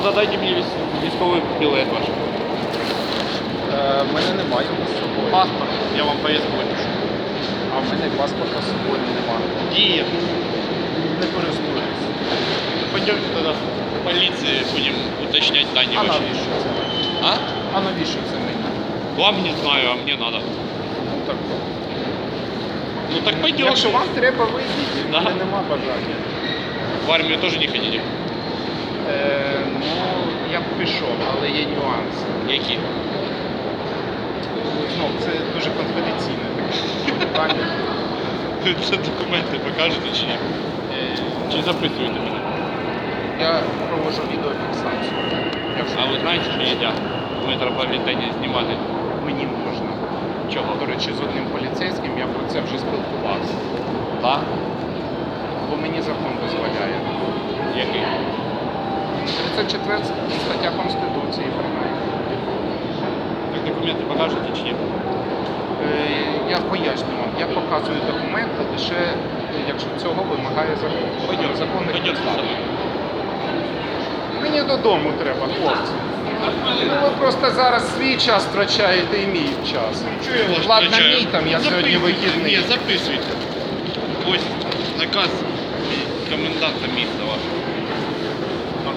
тогда дайте мне військ- військовий білет ваш. Е, в мене немає його з собою. Паспорт, я вам повестку випишу. А в мене паспорта з собою немає. Діє. Не користуюсь. Пойдемте тогда в полиции будем уточнять дані А ваші. навіщо це? А? А навіщо це мені? Вам не знаю, а мне надо. Ну так. Ну так пойдем. Якщо вам треба вийдіть, в Да. мене нема бажання. В армію теж не хотите? Е, ну, я б пішов, але є нюанси. Які? Ну, це дуже конфіденційне таке питання. Це документи покажете чи ні? Е, Чи записуєте мене? Я проводжу відеофіксацію. Якщо А ви знаєте, що нельзя в метрополітені знімати? мені можна. Чого? До речі, з одним поліцейським я про це вже спілкувався. Так? Бо мені закон дозволяє. Який? 34 стаття Конституції принаймні. Так документи покажете чи ні? Е, Я поясню вам, я показую документи лише, якщо цього вимагає закон. Пойдем, Законних пойдем підстав. Мені додому треба, хлопці. Ну, ви просто зараз свій час втрачаєте і мій час. Чого я вас Ладно, втрачаю? мій там, я сьогодні Записуйте. вихідний. Ні, записуйте. Ось наказ коменданта міста вашого.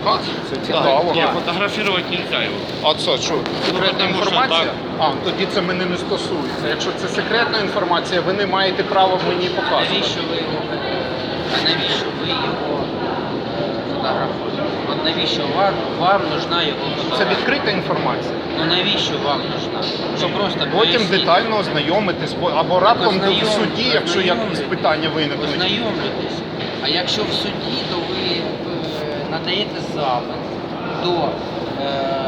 Наказ? Це цікаво. Ні, фотографувати нельзя його. А це що, секретна тому що інформація? так. А, тоді це мене не стосується. Якщо це секретна інформація, ви не маєте права мені показувати. навіщо ви його? А навіщо ви його фотографуєте? От навіщо вам, вам нужна його Це фотографія? відкрита інформація. Ну навіщо вам нужна? Що просто Потім поясніть. детально ознайомитись, бо- або раптом в суді, якщо якісь питання виникнуть. Ознайомлюйтесь. А якщо в суді, то ви е, надаєте запит до е,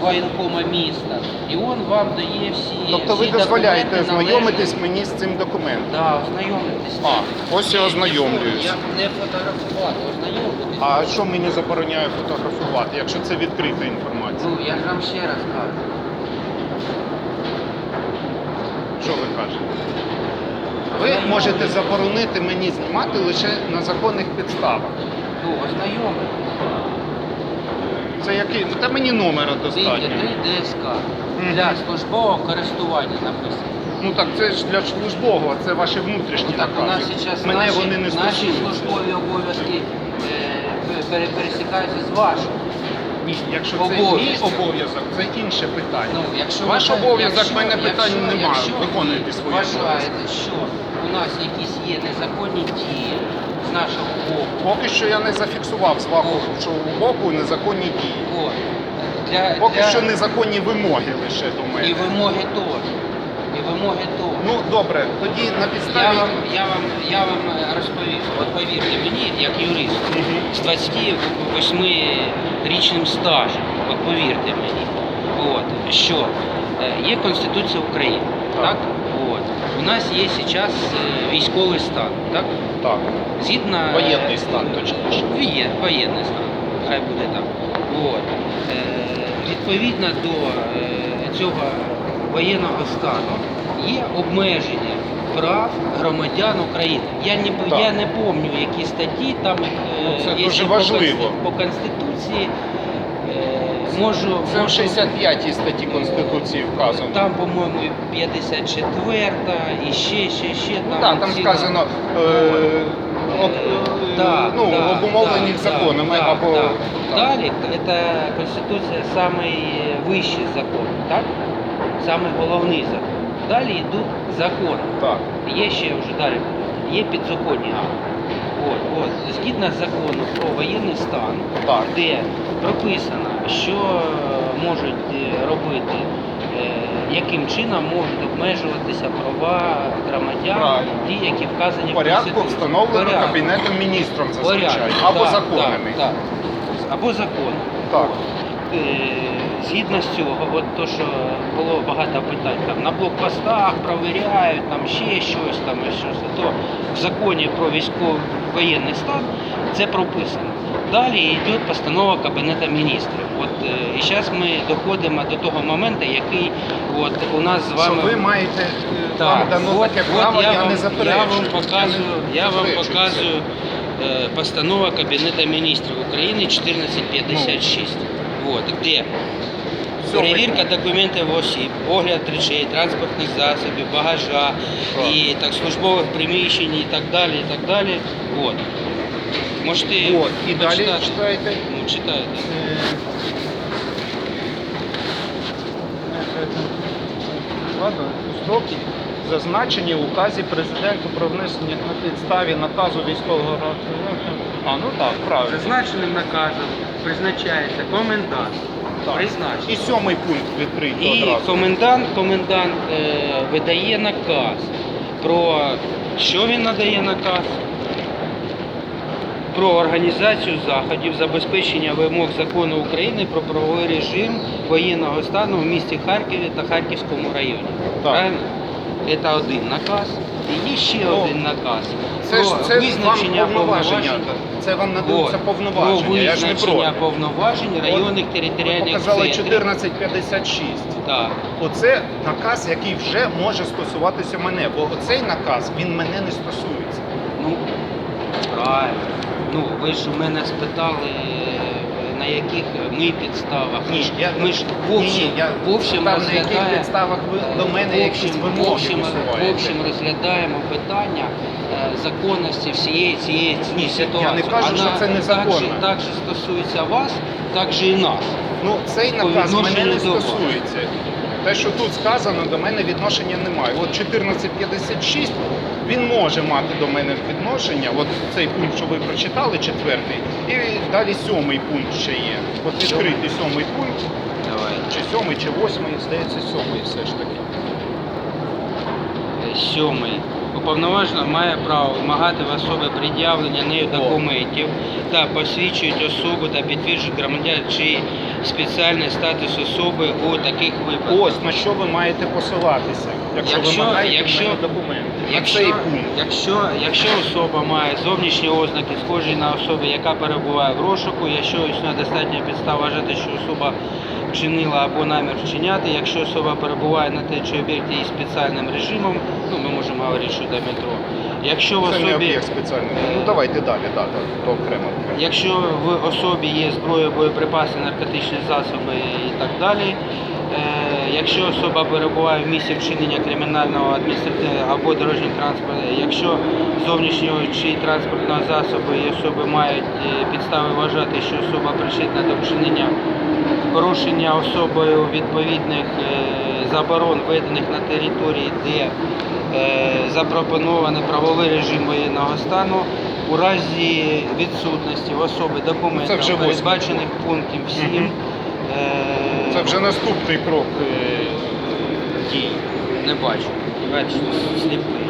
воєнкома міста, і він вам дає всі. Тобто ви всі дозволяєте документи ознайомитись належні. мені з цим документом. Да, ознайомитись. А, ось я ознайомлююсь. Я не фотографувати, ознайомитись. А що мені забороняє фотографувати, якщо це відкрита інформація? Ну, я ж вам ще раз кажу. Що ви кажете? Ви можете заборонити мені знімати лише на законних підставах. Ну, ознайомитись. Це який? Та мені номера достатньо. 3 ДСК. Для службового користування написано. Ну так це ж для службового, це ваші внутрішні Ну, так у нас зараз Мене наші, вони не наші службові обов'язки е, пересікаються з вашими. Ні, якщо це мій обов'язок, це інше питання. Ну, якщо Ваш обов'язок, в мене питань немає. якщо Виконуйте ви свої обов'язки. Вважаєте, що у нас якісь є незаконні дії з нашого боку. Поки що я не зафіксував з вашого боку незаконні дії. От. Для, Поки для... що незаконні вимоги лише до І вимоги теж. І вимоги теж. Ну добре, тоді на Я підставі. вам, я вам, я вам е, розповім. От повірте мені, як юрист, з 28-річним стажем, от повірте мені, от, що е, є Конституція України, Так. так? У нас є зараз е, військовий стан, так? Так, Згідно... воєнний стан, точніше. Є, воєнний стан, хай буде так. От. Е, відповідно до е, цього воєнного стану є обмеження прав громадян України. Я не, Так. я не пам'ятаю, які статті там Ну, це якщо дуже по важливо. По Конституції можу, Це в можу 65 статті Конституції вказано. там, по-моєму, 54 і ще, ще, ще. Ну, так, там ціла- сказано е, об, е, Да, ну, да, обумовлені да, законами да, або да. так. Далі це Конституція самий вищий закон, так? Самий головний закон. Далі йдуть закони. Так. Є ще вже далі, є підзаконні акти. От, от, згідно закону про воєнний стан, Так. де прописано, що можуть е, робити, е, яким чином можуть обмежуватися права громадян, Правильно. ті, які вказані В порядку встановлено Кабінетом міністром зазвичай. Або так, законами. Так, так. Або законом. Так. Е, Згідно з цього, от то, що було багато питань, там на блокпостах провіряють, там ще щось, там щось, то в законі про військовий воєнний стан це прописано. Далі йде постанова Кабінету міністрів. От е, і зараз ми доходимо до того моменту, який от у нас з вами Що ви маєте е, так, вам дано от, таке от право, я, вам, не заперечую. Я вам показую, не я вам показую е, постанова Кабінету міністрів України 1456. Вот, де перевірка документів осіб, огляд речей, транспортних засобів, багажа Так. і так, службових приміщень і так далі. І так далі. Вот. Можете От, і далі почитати. читайте. Ну, читайте. Ладно, строки зазначені в указі президенту про внесення на підставі наказу військового раду. А, ну так, правильно. Зазначеним наказом призначається комендант. Так. Призначений. І сьомий пункт відкрийте І одразу. комендант, комендант е, видає наказ про що він надає наказ? Про організацію заходів, забезпечення вимог закону України про правовий режим воєнного стану в місті Харкові та Харківському районі. Так. Правильно? Це один наказ. І є ще Ну, один наказ. Це ж це вам визначення повноваження. Це вам надаються повноваження. Про Я ж не визначення проти. повноважень районних Ви територіальних показали центрів. 1456. Так. Оце наказ, який вже може стосуватися мене, бо оцей наказ він мене не стосується. Ну, правильно. Ну, ви ж у мене спитали, е, на яких ми підставах. Ми ж, я, ми ж в общем, ні, я в общем питав, на яких підставах ви до мене в якісь общем, в вимоги общем, в общем розглядаємо питання е, законності всієї цієї Ні, ситуації. я не кажу, що це незаконно. Так же, так же стосується вас, так же і нас. Ну, цей По наказ мене відношенню не до вас. стосується. Те, що тут сказано, до мене відношення немає. От 1456 він може мати до мене відношення. От цей пункт, що ви прочитали, четвертий, і далі сьомий пункт ще є. От відкритий сьомий пункт, Давай. чи сьомий, чи восьмий, здається, сьомий все ж таки. Сьомий. Уповноважена має право вимагати в особи пред'явлення нею документів та посвідчують особу та підтверджують громадян чи спеціальний статус особи у таких випадках. Ось на що ви маєте посилатися, якщо, Якщо- вимагаєте якщо- документи. Якщо, якщо, якщо особа має зовнішні ознаки, схожі на особу, яка перебуває в розшуку, якщо існує достатня підстава вважати, що особа вчинила або намір вчиняти, якщо особа перебуває на те чи об'єкті із спеціальним режимом, ну ми можемо говорити, що до метро. Якщо в особі спеціальний. Ну давайте далі, так, то окремо. Якщо в особі є зброя, боєприпаси, наркотичні засоби і так далі. Е, Якщо особа перебуває в місці вчинення кримінального адміністративного або дорожнього транспорту, якщо зовнішнього чи транспортного засобу і особи мають е, підстави вважати, що особа причетна до вчинення порушення особою відповідних е, заборон, введених на території, де запропонований правовий режим воєнного стану, у разі відсутності особи документів, передбачених пунктів 7, Мгм. е, Це вже наступний крок е, дій. не бачу. Бачите, сліпий.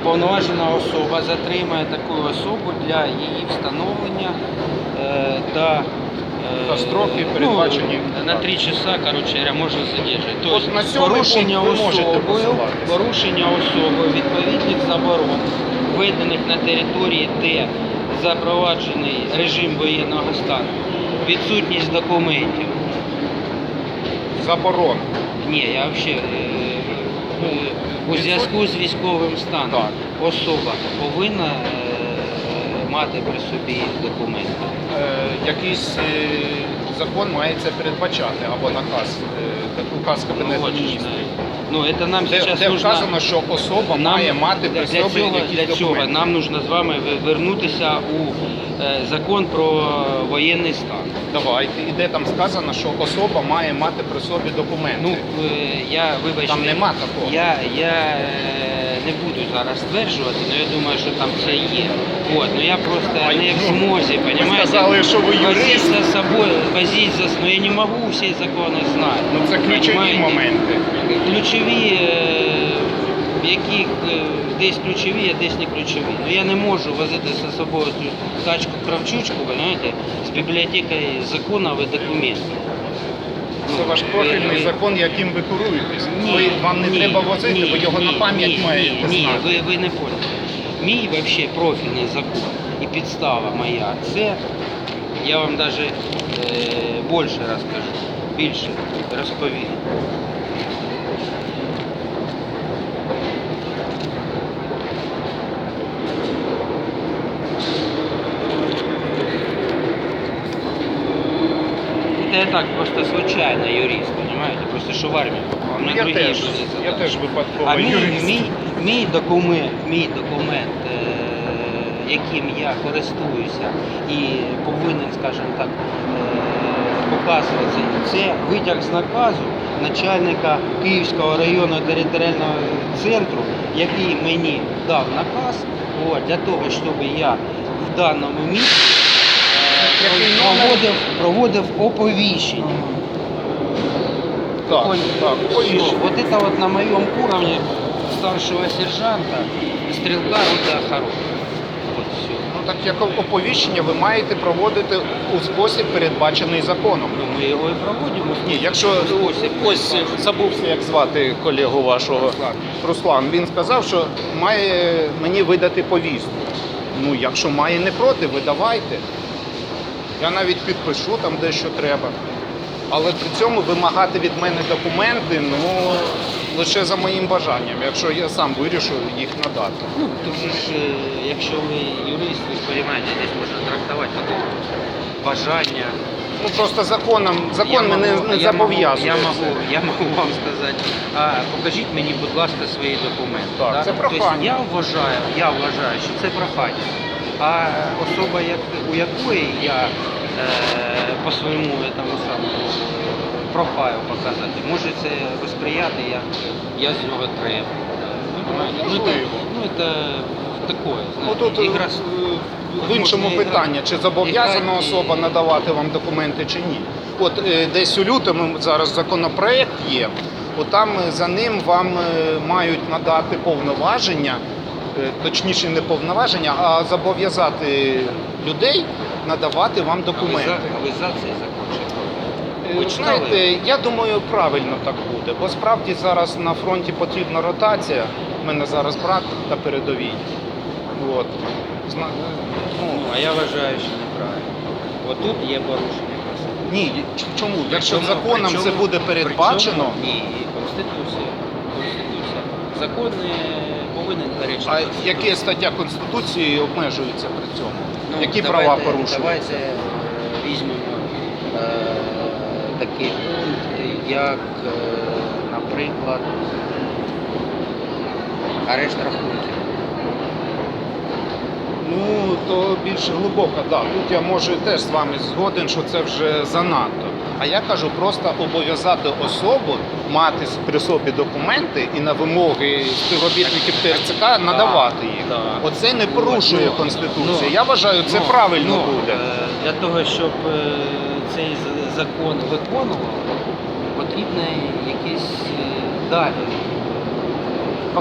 Уповноважена особа затримає таку особу для її встановлення е, та е, Та строки передбачені. ну, на 3 часа, коротше, можна задержати. Тобто на порушення пункт ви можете особою, посилатися. порушення особою відповідних заборон, введених на території, де запроваджений режим воєнного стану, відсутність документів. Заборон. Ні, я взагалі у зв'язку з військовим станом Так. особа повинна е, мати при собі документи. Е, якийсь е, закон має це передбачати або наказ, е, указ Кабінету от міністрів. Ну, це нам Де, сейчас де нужно... вказано, що особа Нам має мати для при собі цього, якісь для цього документи. нам нужно з вами ви- вернутися у е, закон про воєнний стан. Давайте. І де там сказано, що особа має мати при собі документи. Ну, е, я вибачте, Там нема такого. Я, я е, не буду зараз стверджувати, але я думаю, що там це є. От, ну я просто не в змозі, ви понимаете? сказали, що ви Возить юрист. за собою, возить за ну я не можу всі закони знати. Ну, це ключові понимаете? моменти. Ключові, е, в яких е, десь ключові, а десь не ключові. Ну я не можу возити за собою цю тачку кравчучку, понимаете, з бібліотекою законів і документів. Це ваш профільний закон, яким ви керуєтесь. ні, Ви, вам не ні, треба возити, ні, бо його ні, на пам'ять ні, маєте Ні, ні, знати. ви, ви не поняли. Мій взагалі профільний закон і підстава моя, це я вам навіть е, більше розкажу, більше розповім. Так просто случайно юрист, понимаете? Просто що в армію попав. Ну, на я теж, були я задачі. теж випадково А мій, юрист. мій, мій документ, мій документ, е, яким я користуюся і повинен, скажімо так, е, показувати, це витяг з наказу начальника Київського районного територіального центру, який мені дав наказ от, для того, щоб я в даному місці? проводив, проводив оповіщення. Так, Понял? так, Всё. повіщення. Вот это вот на моем уровне старшего сержанта, стрелка рода охороны. Вот все. Ну так як оповіщення ви маєте проводити у спосіб, передбачений законом. Ну, мы его и проводим. Ні, якщо спосіб ось забувся, як звати колегу вашого Руслан. Руслан, він сказав, що має мені видати повістку. Ну, якщо має не проти, видавайте. Я навіть підпишу там дещо треба. Але при цьому вимагати від мене документи, ну лише за моїм бажанням, якщо я сам вирішу їх надати. Ну, тут же ж, е, якщо ви юрист, ви ж розумієте, здесь можна трактувати таке бажання. Ну просто законом, закон Я мене можу- не я зобов'язує. Я можу, я можу вам сказати, а, покажіть мені, будь ласка, свої документи. Так, це прохання. Тобто я вважаю, я вважаю, що це прохання. А особа, як, у якої я е, по своєму этому самому профайлу показати, може це восприяти, як я з нього треба. Ну, це, ну, це таке, Ну знаєте, тут ігра е, з- в іншому можна питання, чи зобов'язана особа надавати вам документи чи ні. От е, десь у лютому зараз законопроект є, от там е, за ним вам е, мають надати повноваження, точніше не повноваження, а зобов'язати людей надавати вам А ви за, документи. а ви за цей закон чи проти? Е, Ви? Знаєте, я думаю, правильно так буде, бо справді зараз на фронті потрібна ротація. У мене зараз брат на передовій. От. Зна- ну, Ну, а я вважаю, що неправильно. От тут є порушення. Ні, ч- чому? Якщо Причому- законом це буде передбачено, причому- Ні, Конституція. Конституція. Закон не повинен перечити. а яка стаття Конституції обмежується при цьому? Ну, Які давайте- права порушуються? Давайте е, візьмемо е, такий пункт, як, е, наприклад, арешт рахунків. Ну, то більш глибоко, так. Тут я можу теж з вами згоден, що це вже занадто. А я кажу просто обов'язати особу мати при собі документи і на вимоги співробітників ТРЦК надавати їх. Оце не порушує Ну, Конституцію. ну, Я вважаю, це Ну, правильно ну, буде. е, Для того, щоб е, цей закон виконував, потрібно якісь е, далі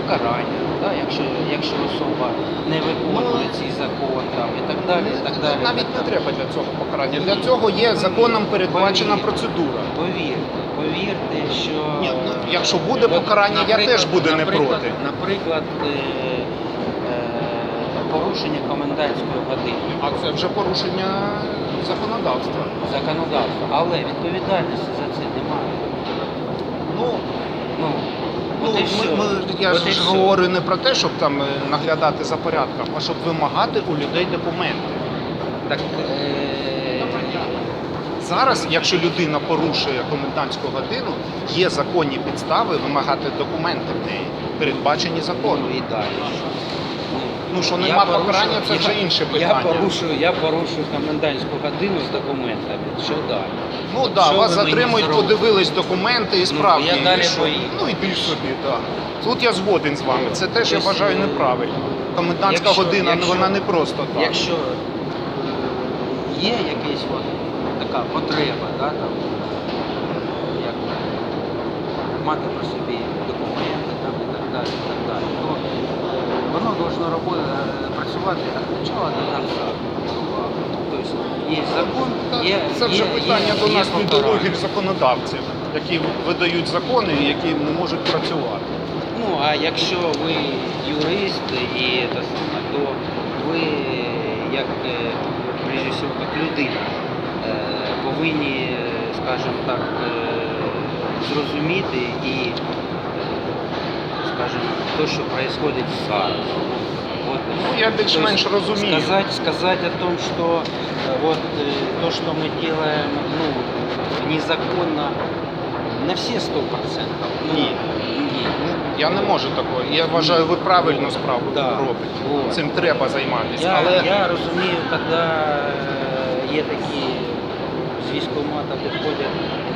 покарання. Да? Якщо, якщо особа не виконує Ну, цей закон там, і так далі. І так далі Навіть так не треба для цього покарання. Для цього є законом передбачена Повірте. процедура. Повірте, повірте, що Ні, ну, якщо буде покарання, я теж буду не наприклад- проти. Наприклад, е, е, порушення комендантської години. А це вже порушення законодавства. законодавства, але відповідальності за це немає. Ну, ми, ми, я От ж говорю не про те, щоб там е, наглядати за порядком, а щоб вимагати у людей документи. Так, е, Зараз, якщо людина порушує комендантську годину, є законні підстави вимагати документи в неї, передбачені законом. ну і далі. Ну, що я нема покарання, це вже інше Я питання. порушую, я порушую комендантську годину з документами. Що далі? Ну так, да, вас затримують, подивились документи і справді. я далі і що? Ну іди собі, так. Тут я згоден з вами. Це теж я вважаю е, неправильно. Комендантська якщо- година, ну, якщо- вона не просто так. Якщо є якась от така потреба, да, там, як мати при собі документи там, і так далі, і так далі, воно должно робо- е, працювати від початку до кінця. Тобто є закон, є, Це вже є, питання є, до є нас покарання. недолугих законодавців, які видають закони, і які не можуть працювати. Ну, а якщо ви юрист і те саме, то ви як е, прежде всього, як людина е, повинні, е, скажімо так, е, зрозуміти і, е, скажімо, те, що відбувається зараз. Вот. Ну, я більш-менш То есть розумію. Сказать, сказать о том, что э, вот э, то, что мы делаем, ну, незаконно, на все сто процентов. Ну, Ні. ні. Ну, Я не можу такого. Я вважаю, ви правильну справу Да. робите. Вот. Цим треба займатися. Я, Але я розумію, коли е, є такі з військкомата підходять і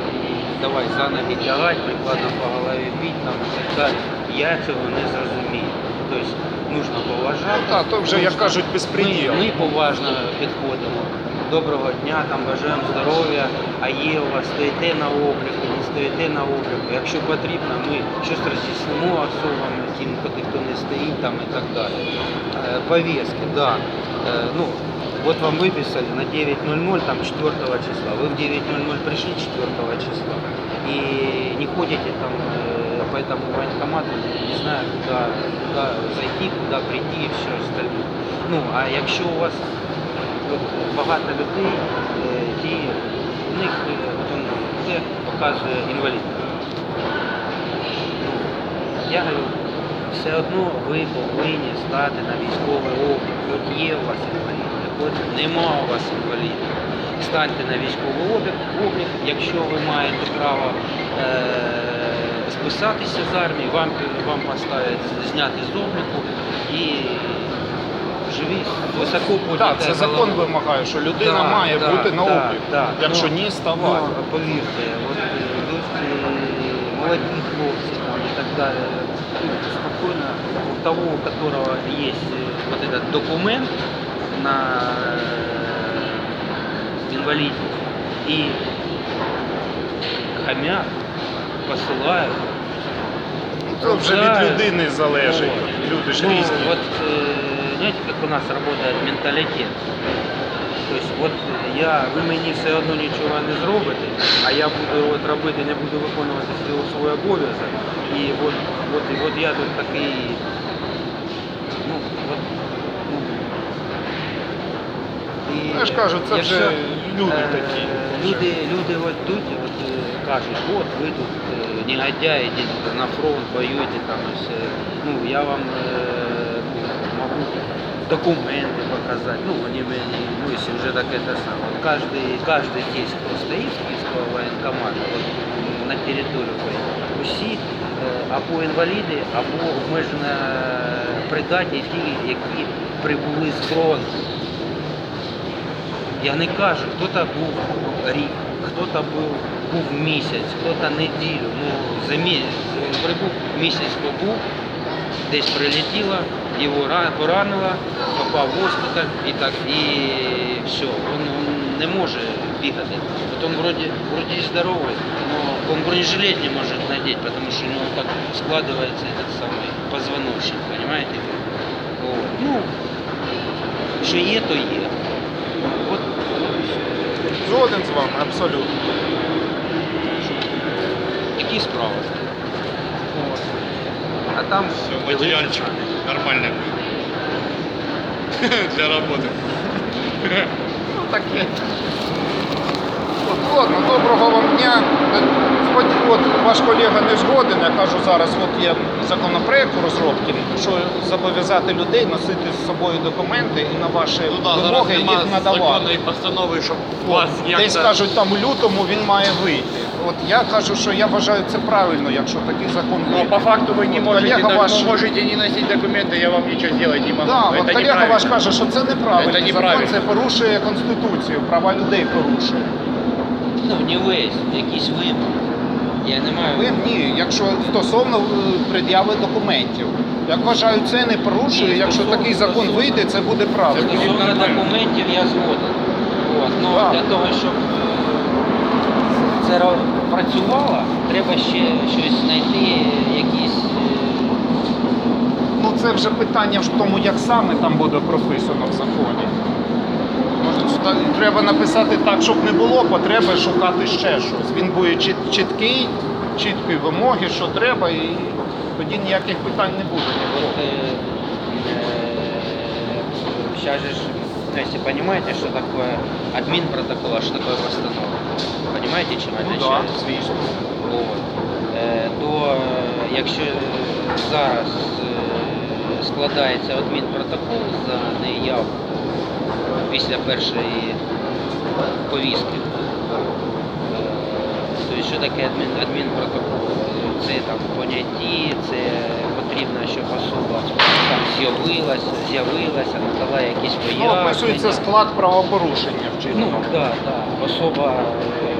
давай за ноги тягати, прикладно по голові бити там і так далі. Я цього не зрозумію. Тобто нужно поважати. Ну, так, то вже, як кажуть, безпреділ. Ми, ми поважно підходимо. Доброго дня, там бажаємо здоров'я, а є у вас стоїте на обліку, не стоїте на обліку. Якщо потрібно, ми щось роз'яснимо особам, тим, хто не стоїть там і так далі. Е, Повестки, да. Е, Ну, вот вам выписали на 9.00, там 4 числа. Вы в 9.00 пришли 4 числа и не ходите там э, по этому военкомату, не знаю, куда, куда зайти, куда прийти и все остальное. Ну, а якщо у вас от, багато людей, е, ті, у них е, от он, це показує інвалід. Ну, я говорю, все одно ви повинні стати на військовий облік. От є у вас інвалід, от нема у вас інваліда. Станьте на військовий облік, облік, якщо ви маєте право е- списатися з армії, вам, вам поставлять зняти з обліку і живі високо так, це закон вимагає, що людина Да, має да, бути на да, обліку. да. Якщо Ну, ні, ставай. Ну, повірте, от е, е, молоді хлопці і так далі. Спокійно, у того, у которого є вот этот документ на э, инвалидность, и хамят, посылают. Це вже від ругают. людини залежить. Вот. Люди ж Ну, різні. Вот, э, знаете, как у нас работает менталитет? То есть от я, ви мені все одно нічого не зробите, а я буду от робити, не буду виконувати свій- свій обов'язок. І от, от, і от я тут такий, Я ж кажу, це якщо, вже люди е, такі. Люди, люди от тут от, е, кажуть, от ви тут е, негодяї, йдете на фронт, воюєте там ось, е, ну я вам е, ну, можу документы показать. Ну, они мені, ну, если уже так это самое. Вот каждый, каждый здесь, кто стоит з Київського воєнкомату, от, на території України, усі е, або інваліди, або обмежено придатні ті, які прибули з фронту. Я не кажу, хто-то був рік, хто-то був, був місяць, хто-то неділю. Ну, за місяць він прибув, місяць побув, десь прилетіло, його ра- поранило, попав в госпіталь і так, і все. Він, він не може бігати. От він вроде, вроде и здоровый, но он бронежилет не может надеть, потому что у него так складывается этот самый позвоночник, понимаете? Вот. Ну, що є, то є. Згоден з вами, абсолютно. Які справи. От. А там Все, материальчик надо. для работы. Ну таке. Ладно, доброго вам дня От, От ваш колега не згоден, я кажу зараз, от є законопроект у розробці, що зобов'язати людей носити з собою документи і на ваші Ну да, зараз вимоги нема їх надавати. законної постанови, щоб От, вас Десь як-то... кажуть, там у лютому він має вийти. От я кажу, що я вважаю це правильно, якщо такий закон Но вийде. по факту вы не Вот можете, коллега так, ваш- вы можете не носить документы, я вам ничего сделать не могу. Да, от Это колега неправильно. ваш каже, що це неправильно. Це Закон неправильно. це порушує конституцію, права людей порушує. Ну, не весь, якісь вимоги. Я не маю. Ви ні, якщо стосовно е, пред'яви документів. Я вважаю, це не порушує. Якщо стосовно- такий закон стосовно- вийде, це буде правильно. Стосовно документів я згоден. От. Ну, Так. Для того, щоб це працювало, треба ще щось знайти, якісь. е, Ну це вже питання в тому, як саме там буде прописано в законі. Треба написати так, щоб не було потреби шукати ще щось. Він буде чіт- чіткий, чіткі вимоги, що треба, і тоді ніяких питань не буде. Вот, сейчас же, ж, ну, если понимаете, что такое админ протокола, что такое постанова, понимаете, чем Ну да, отличается? звісно. От. Е, то е, якщо зараз е, складається адмінпротокол за неявку після першої повістки. Тобто, що таке адмін, адмінпротокол? Це там понятті, це потрібно, щоб особа там з'явилася, з'явилася, надала якісь Ну, пояснення. описується склад правопорушення Ну, вчиненого. так, так. Особа е,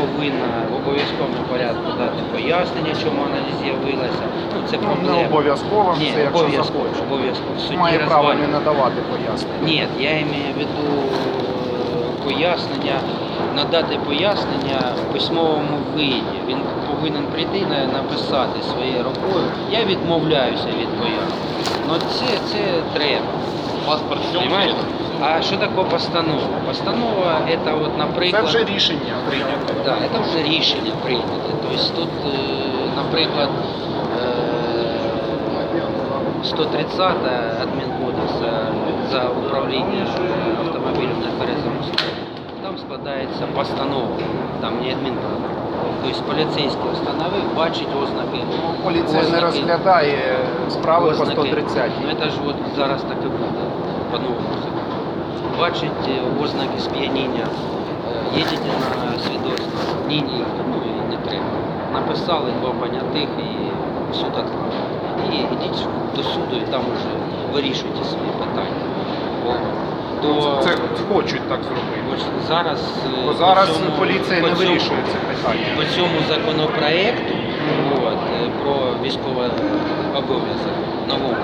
повинна в обов'язковому порядку дати пояснення, чому вона не з'явилася. Ну, це Ну, проблема. не обов'язково, Ні, це якщо обов'язково, захоче. обов'язково. В суді Має право не розвалює. надавати пояснення. Ні, я маю в виду е, пояснення, надати пояснення в письмовому виді. Він повинен прийти і на- написати своєю рукою. Я відмовляюся від пояснення. Ну це, це треба. Паспорт Понимаете? А що таке постанова? Постанова це от, Це наприклад. вже рішення прийнято. Да, це вже рішення прийняте. Тобто тут, е, наприклад, е, 130 адмінкодекса за управління автомобілем на тверезому. Там складається постанова, там не адмінпротокол. Тобто поліцейський встановив, бачить ознаки. Поліція не розглядає справи по ознаки. 130. Ну це ж от зараз так і буде по новому закону. Бачить е, ознаки сп'яніння, е, їдете на свідоцтво, ні, ні, ну і не треба. Написали два понятих і суд відправили. І йдіть до суду і там вже вирішуйте свої питання. Бо до Це хочуть так зробити. ось зараз, е, Бо зараз по цьому- поліція по не цьому- вирішує це питання. по цьому законопроекту от, е, про військовий обов'язок новому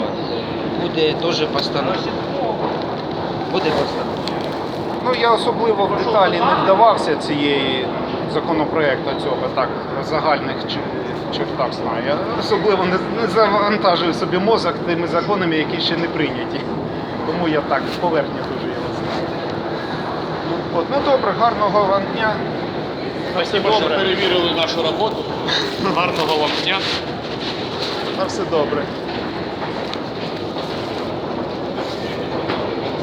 от, е, буде теж постанова. Буде постанова. Ну я особливо в деталі не вдавався цієї законопроекту цього, так в загальних чи- чертах знаю. Я особливо не, не завантажую собі мозок тими законами, які ще не прийняті. Тому я так з поверхні дуже його знаю. Ну, от, ну добре, гарного вам дня. Спасибо, що перевірили нашу роботу. Гарного вам дня. На все добре.